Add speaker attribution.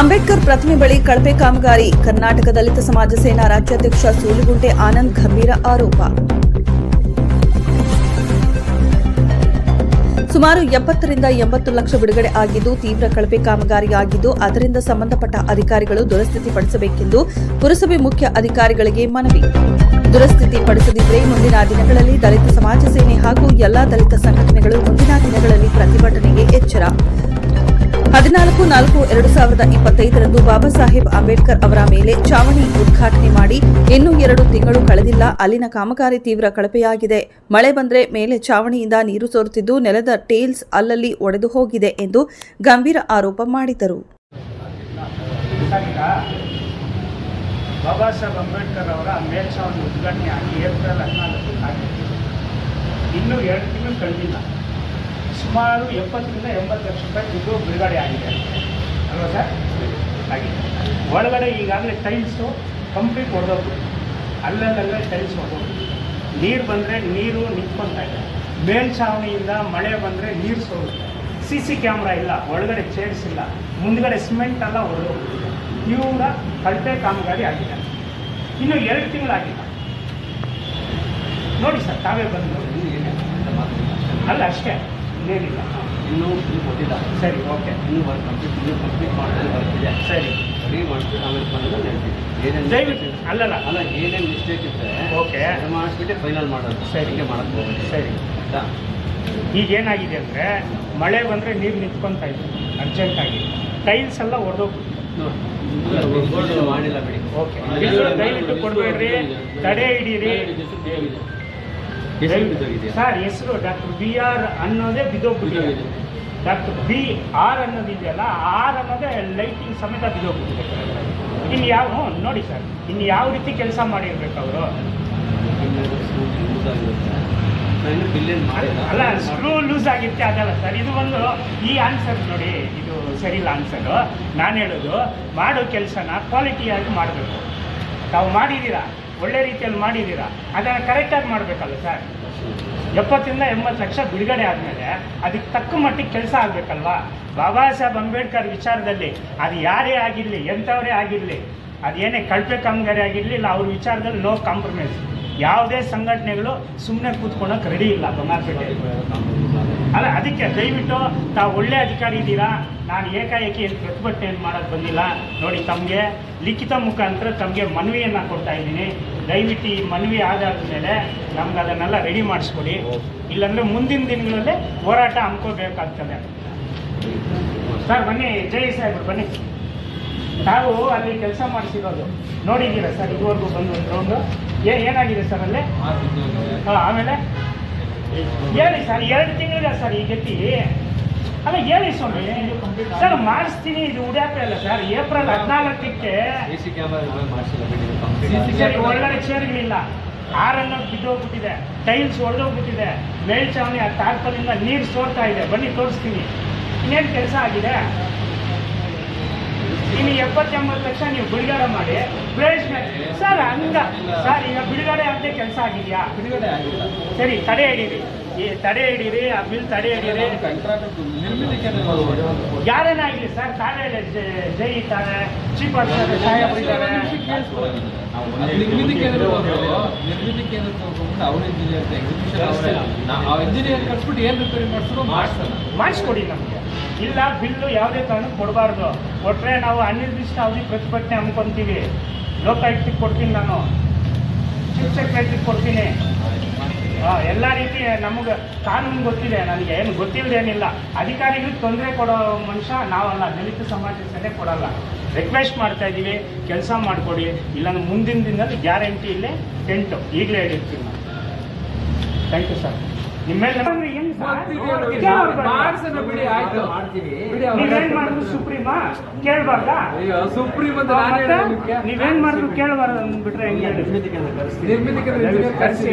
Speaker 1: ಅಂಬೇಡ್ಕರ್ ಪ್ರತಿಮೆ ಬಳಿ ಕಳಪೆ ಕಾಮಗಾರಿ ಕರ್ನಾಟಕ ದಲಿತ ಸಮಾಜ ಸೇನಾ ರಾಜ್ಯಾಧ್ಯಕ್ಷ ಸೂಲಿಗುಂಟೆ ಆನಂದ್ ಗಂಭೀರ ಆರೋಪ. ಸುಮಾರು ಎಪ್ಪತ್ತರಿಂದ ಎಂಬತ್ತು ಲಕ್ಷ ಬಿಡುಗಡೆ ಆಗಿದ್ದು, ತೀವ್ರ ಕಳಪೆ ಕಾಮಗಾರಿಯಾಗಿದ್ದು ಅದರಿಂದ ಸಂಬಂಧಪಟ್ಟ ಅಧಿಕಾರಿಗಳು ದುರಸ್ಥಿತಿ ಪಡಿಸಬೇಕೆಂದು ಪುರಸಭೆ ಮುಖ್ಯ ಅಧಿಕಾರಿಗಳಿಗೆ ಮನವಿ. ದುರಸ್ಥಿತಿ ಪಡಿಸದಿದ್ದರೆ ಮುಂದಿನ ದಿನಗಳಲ್ಲಿ ದಲಿತ ಸಮಾಜ ಸೇನೆ ಹಾಗೂ ಎಲ್ಲಾ ದಲಿತ ಸಂಘಟನೆಗಳು ಮುಂದಿನ ದಿನಗಳಲ್ಲಿ ಪ್ರತಿಭಟನೆಗೆ ಎಚ್ಚರ. ಹದಿನಾಲ್ಕು, ನಾಲ್ಕು, ಎರಡು ಸಾವಿರದ ಇಪ್ಪತ್ತೈದರಂದು ಬಾಬಾ ಸಾಹೇಬ್ ಅಂಬೇಡ್ಕರ್ ಅವರ ಮೇಲೆ ಚಾವಣಿ ಉದ್ಘಾಟನೆ ಮಾಡಿ, ಇನ್ನೂ ಎರಡು ತಿಂಗಳು ಕಳೆದಿಲ್ಲ, ಅಲ್ಲಿನ ಕಾಮಗಾರಿ ತೀವ್ರ ಕಳಪೆಯಾಗಿದೆ. ಮಳೆ ಬಂದ್ರೆ ಮೇಲೆ ಚಾವಣಿಯಿಂದ ನೀರು ಸೋರುತ್ತಿದ್ದು, ನೆಲದ ಟೇಲ್ಸ್ ಅಲ್ಲಲ್ಲಿ ಒಡೆದು ಹೋಗಿದೆ ಎಂದು ಗಂಭೀರ ಆರೋಪ ಮಾಡಿದರು.
Speaker 2: ಬಾಬಾ ಸಾಹೇಬ್ ಅಂಬೇಡ್ಕರ್ ಅವರ ಉದ್ಘಾಟನೆ ಆಗಿ ಏಪ್ರಿಲ್ ಹದಿನಾಲ್ಕು ಇನ್ನೂ ಎರಡು ತಿಂಗಳು ಕಳೆದಿಲ್ಲ. ಸುಮಾರು ಎಪ್ಪತ್ತರಿಂದ ಎಂಬತ್ತು ಲಕ್ಷ ರೂಪಾಯಿ ದುಡ್ಡು ಬಿಡುಗಡೆ ಆಗಿದೆ. ಅಲ್ವಾ ಸರ್? ಆಗಿದೆ ಒಳಗಡೆ ಈಗಾಗಲೇ ಟೈಲ್ಸು ಕಂಪ್ಲೀಟ್ ಹೊಡೆದೋದು ಅಲ್ಲಲ್ಲೇ ಟೈಲ್ಸ್ ಹೊಡೋದು ನೀರು ಬಂದರೆ ನೀರು ನಿಂತ್ಕೊತಾ ಇದೆ. ಮೇಲ್ಛಾವಣಿಯಿಂದ ಮಳೆ ಬಂದರೆ ನೀರು ಸೋರುತ್ತೆ. ಸಿ ಸಿ ಕ್ಯಾಮ್ರಾ ಇಲ್ಲ, ಒಳಗಡೆ ಚೇರ್ಸ್ ಇಲ್ಲ, ಮುಂದ್ಗಡೆ ಸಿಮೆಂಟ್ ಎಲ್ಲ ಹೊಡೆದೋಗ್ಬಿಟ್ಟಿದೆ ತೀವ್ರ ಕಳಪೆ ಕಾಮಗಾರಿ ಆಗಿದೆ. ಇನ್ನು ಎರಡು ತಿಂಗಳಾಗಿಲ್ಲ ನೋಡಿ ಸರ್, ತಾವೇ ಬಂದು. ಅಲ್ಲ, ಅಷ್ಟೇ. ಇನ್ನೇನಿಲ್ಲ
Speaker 3: ಇನ್ನೂ ಇದು ಕೊಟ್ಟಿಲ್ಲ
Speaker 2: ಸರಿ ಓಕೆ.
Speaker 3: ಇನ್ನೂ ವರ್ಕ್ ಕಂಪ್ಲೀಟ್ ಇನ್ನೂ ಕಂಪ್ಲೀಟ್ ಮಾಡಿದ್ರೆ ಬರ್ತಿದೆ
Speaker 2: ಸರಿ.
Speaker 3: ಸರಿ ಮಾಡ್ತೀವಿ ಆಮೇಲೆ ಬಂದು ಹೇಳ್ತೀವಿ ಏನೇನು
Speaker 2: ದಯವಿಟ್ಟು ಅಲ್ಲಲ್ಲ.
Speaker 3: ಅಲ್ಲ ಏನೇನು ಮಿಸ್ಟೇಕ್ ಇದ್ದರೆ
Speaker 2: ಓಕೆ.
Speaker 3: ಅದು ಮಾಡಿಸ್ಬಿಟ್ಟು ಫೈನಲ್ ಮಾಡೋದು.
Speaker 2: ಸರಿ.
Speaker 3: ಹಿಂಗೆ ಮಾಡೋದು
Speaker 2: ಸರಿ.
Speaker 3: ಆಯಿತಾ?
Speaker 2: ಈಗ ಏನಾಗಿದೆ ಅಂದರೆ ಮಳೆ ಬಂದರೆ ನೀರು ನಿಂತ್ಕೊತಾ ಇದೆ ಅರ್ಜೆಂಟಾಗಿ ಟೈಲ್ಸ್ ಎಲ್ಲ ಹೊಡೆದೋಗ್ಬಿಟ್ಟು
Speaker 3: ಮಾಡಿಲ್ಲ ಬಿಡಿ.
Speaker 2: ಓಕೆ. ದಯವಿಟ್ಟು ಕೊಡಬೇಡ್ರಿ. ತಡೆ ಹಿಡೀರಿ. ಸರ್ ಹೆಸರು ಡಾಕ್ಟರ್ ಬಿ ಆರ್ ಅನ್ನೋದೇ ಬಿದ್ದೋಗ್ಬಿಟ್ಟಿದೆ. ಡಾಕ್ಟರ್ ಬಿ ಆರ್ ಅನ್ನೋದಿದೆಯಲ್ಲ ಆರ್ ಅನ್ನೋದೇ ಲೈಟಿಂಗ್ ಸಮೇತ ಬಿದ್ದೋಗ್ಬಿಟ್ಟಿದೆ. ಇನ್ನು ಯಾವ ನೋಡಿ ಸರ್ ಇನ್ನು ಯಾವ ರೀತಿ ಕೆಲಸ ಮಾಡಿರ್ಬೇಕು ಅವರು? ಅಲ್ಲ ಸ್ಕ್ರೂ ಲೂಸ್ ಆಗಿರುತ್ತೆ ಅದಲ್ಲ ಸರ್. ಇದು ಒಂದು ಈ ಆನ್ಸರ್ ನೋಡಿ ಇದು ಸರಿ ಇಲ್ಲ ಆನ್ಸರು ನಾನು ಹೇಳೋದು ಮಾಡೋ ಕೆಲಸನ ಕ್ವಾಲಿಟಿಯಾಗಿ ಮಾಡಬೇಕು. ತಾವು ಮಾಡಿದ್ದೀರಾ? ಒಳ್ಳೆ ರೀತಿಯಲ್ಲಿ ಮಾಡಿದ್ದೀರಾ? ಅದನ್ನು ಕರೆಕ್ಟಾಗಿ ಮಾಡಬೇಕಲ್ಲ ಸರ್? ಎಪ್ಪತ್ತರಿಂದ ಎಂಬತ್ತು ಲಕ್ಷ ಬಿಡುಗಡೆ ಆದಮೇಲೆ ಅದಕ್ಕೆ ತಕ್ಕ ಮಟ್ಟಿಗೆ ಕೆಲಸ ಆಗಬೇಕಲ್ವಾ? ಬಾಬಾ ಸಾಹೇಬ್ ಅಂಬೇಡ್ಕರ್ ವಿಚಾರದಲ್ಲಿ ಅದು ಯಾರೇ ಆಗಿರಲಿ, ಎಂಥವರೇ ಆಗಿರಲಿ, ಅದೇನೇ ಕಳಪೆ ಕಾಮಗಾರಿ ಆಗಿರಲಿ ಇಲ್ಲ ಅವ್ರ ವಿಚಾರದಲ್ಲಿ ನೋ ಕಾಂಪ್ರಮೈಸ್ ಯಾವುದೇ ಸಂಘಟನೆಗಳು ಸುಮ್ಮನೆ ಕೂತ್ಕೊಳ್ಳೋಕೆ ರೆಡಿ ಇಲ್ಲ ಬಂಗಾರಪೇಟೆ ಅಲ್ಲ, ಅದಕ್ಕೆ ದಯವಿಟ್ಟು ತಾವು ಒಳ್ಳೆ ಅಧಿಕಾರಿ ಇದ್ದೀರಾ? ನಾನು ಏಕಾಏಕಿ ಏನು ಪ್ರತಿಭಟನೆ ಏನು ಮಾಡೋಕ್ಕೆ ಬಂದಿಲ್ಲ. ನೋಡಿ, ತಮಗೆ ಲಿಖಿತ ಮುಖಾಂತರ ತಮಗೆ ಮನವಿಯನ್ನು ಕೊಡ್ತಾ ಇದ್ದೀನಿ. ದಯವಿಟ್ಟು ಈ ಮನವಿ ಆಧಾರದ ಮೇಲೆ ನಮ್ಗೆ ಅದನ್ನೆಲ್ಲ ರೆಡಿ ಮಾಡಿಸ್ಕೊಡಿ. ಇಲ್ಲಾಂದರೆ ಮುಂದಿನ ದಿನಗಳಲ್ಲಿ ಹೋರಾಟ ಹಮ್ಕೋಬೇಕಾಗ್ತದೆ. ಸರ್, ಬನ್ನಿ, ಜೈ ಸಾಹೇಬ್ರು, ಬನ್ನಿ. ತಾವು ಅಲ್ಲಿ ಕೆಲಸ ಮಾಡಿಸಿರೋದು. ನೋಡಿದ್ದೀರಾ ಸರ್ ಇದುವರೆಗೂ ಬಂದು ಒಂದು ರೌಂಡು ಏ ಏನಾಗಿದೆ ಸರ್ ಅಲ್ಲಿ? ಹಾಂ ಆಮೇಲೆ? ಹೇಳಿ ಸರ್ ಎರಡು ತಿಂಗಳಿದೆ ಸರ್ ಈ ಗತಿ ಅಲ್ಲ ಹೇಳಿ ಸ್ವಾಮಿ. ಸರ್ ಮಾಡಿಸ್ತೀನಿ ಇದು ಉಡ್ಯಾಪೆ ಅಲ್ಲ ಸರ್. ಏಪ್ರಿಲ್ ಹದಿನಾಲ್ಕಕ್ಕೆ ಒಳ್ಳೆ ಚೇರ್ಗಳಿಲ್ಲ. ಆರನ್ನು ಬಿದ್ದೋಗ್ಬಿಟ್ಟಿದೆ. ಟೈಲ್ಸ್ ಹೊಡೆದೋಗ್ಬಿಟ್ಟಿದೆ ಮೇಲ್ಚಾವಣಿ ಆ ತಾರ್ಪಲಿಂದ ನೀರು ಸೋರ್ತಾ ಇದೆ. ಬನ್ನಿ ತೋರಿಸ್ತೀನಿ. ಇನ್ನೇನು ಕೆಲಸ ಆಗಿದೆ? ಇನ್ನು ಎಪ್ಪತ್ತೆಂಬತ್ತು ಲಕ್ಷ ನೀವು ಬಿಡುಗಡೆ ಮಾಡಿ. ಬ್ರೇಸ್ ಸರ್ ಹಂಗ. ಸರ್ ಈಗ ಬಿಡುಗಡೆ ಆಗದೆ ಕೆಲಸ ಆಗಿದೆಯಾ?
Speaker 4: ಬಿಡುಗಡೆ ಆಗಿಲ್ಲ.
Speaker 2: ಸರಿ ತಡೆ ಹಿಡೀರಿ. ಈ ತಡೆ ಹಿಡೀರಿ ಆ ಬಿಲ್ ತಡೆ ಹಿಡೀರಿ.
Speaker 4: ಕಂಟ್ರಾಕ್ಟ್ ನಿರ್ಮಿತಿ ಕೇಂದ್ರ
Speaker 2: ಯಾರೇನೇ ಆಗಲಿ ಸರ್ ತಾಳೆ ಜ- ಜೈ ಇದ್ದಾರೆ ಚೀಫ್ ಆಫೀಸರ್ ಇದ್ದಾರೆ
Speaker 4: ನಿರ್ಮಿತಿ ಕೇಂದ್ರಕ್ಕೆ ಅವ್ರ ಇಂಜಿನಿಯರ್ ಎಕ್ಸಿಬಿಷನ್ ಕಳ್ಸ್ಬಿಟ್ಟು ಏನ್ ರಿಪೇರಿ ಮಾಡಿಸಿದ್ರು ಮಾಡ್ತಾನೆ
Speaker 2: ಮಾಡಿಸ್ಕೊಡಿ ನಮಗೆ. ಇಲ್ಲ, ಬಿಲ್ಲು ಯಾವುದೇ ಕಾರಣಕ್ಕೆ ಕೊಡಬಾರ್ದು. ಕೊಟ್ಟರೆ ನಾವು ಅನಿರ್ದಿಷ್ಟ ಅವಧಿ ಪ್ರತಿಭಟನೆ ಹಮ್ಮಿಕೊಂತೀವಿ. ಲೋಕಾಯುಕ್ತಕ್ಕೆ ಕೊಡ್ತೀನಿ ನಾನು. ಚೀಫ್ ಕೊಡ್ತೀನಿ. ಎಲ್ಲ ರೀತಿ ನಮಗೆ ಕಾನೂನು ಗೊತ್ತಿದೆ, ನನಗೆ ಏನು ಗೊತ್ತಿಲ್ಲದೇನಿಲ್ಲ ಅಧಿಕಾರಿಗಳಿಗೆ ತೊಂದರೆ ಕೊಡೋ ಮನುಷ್ಯ ನಾವಲ್ಲ, ದಲಿತ ಸಮಾಜ ಕೊಡಲ್ಲ. ರಿಕ್ವೆಸ್ಟ್ ಮಾಡ್ತಾ ಇದ್ದೀವಿ ಕೆಲಸ ಮಾಡಿಕೊಡಿ. ಇಲ್ಲಾಂದ್ರೆ ಮುಂದಿನ ದಿನದಲ್ಲಿ ಗ್ಯಾರಂಟಿ ಇಲ್ಲೇ ಟೆಂಟು ಈಗಲೇ ಹೇಳಿರ್ತೀವಿ ನಾವು ಥ್ಯಾಂಕ್ ಯು ಸರ್ ನಿಮ್ಮ ಮೇಲೆ
Speaker 4: ಮಾಡ್ಸೋಣ ಬಿಡಿ ಆಯ್ತು.
Speaker 2: ನೀವೇನ್ ಮಾಡಿದ್ರು ಸುಪ್ರೀಮಾ? ಕೇಳ್ಬಾರ್ದಾ?
Speaker 4: ಸುಪ್ರೀಂ ಅಂತ.
Speaker 2: ನೀವೇನ್ ಮಾಡಿದ್ರು ಕೇಳಬಾರ್ದು ಅಂದ್ಬಿಟ್ರೆ ಹೆಂಗ್ ಹೇಳಿ?
Speaker 3: ನಿರ್ಮಿತಿ
Speaker 4: ಕರೆಸಿ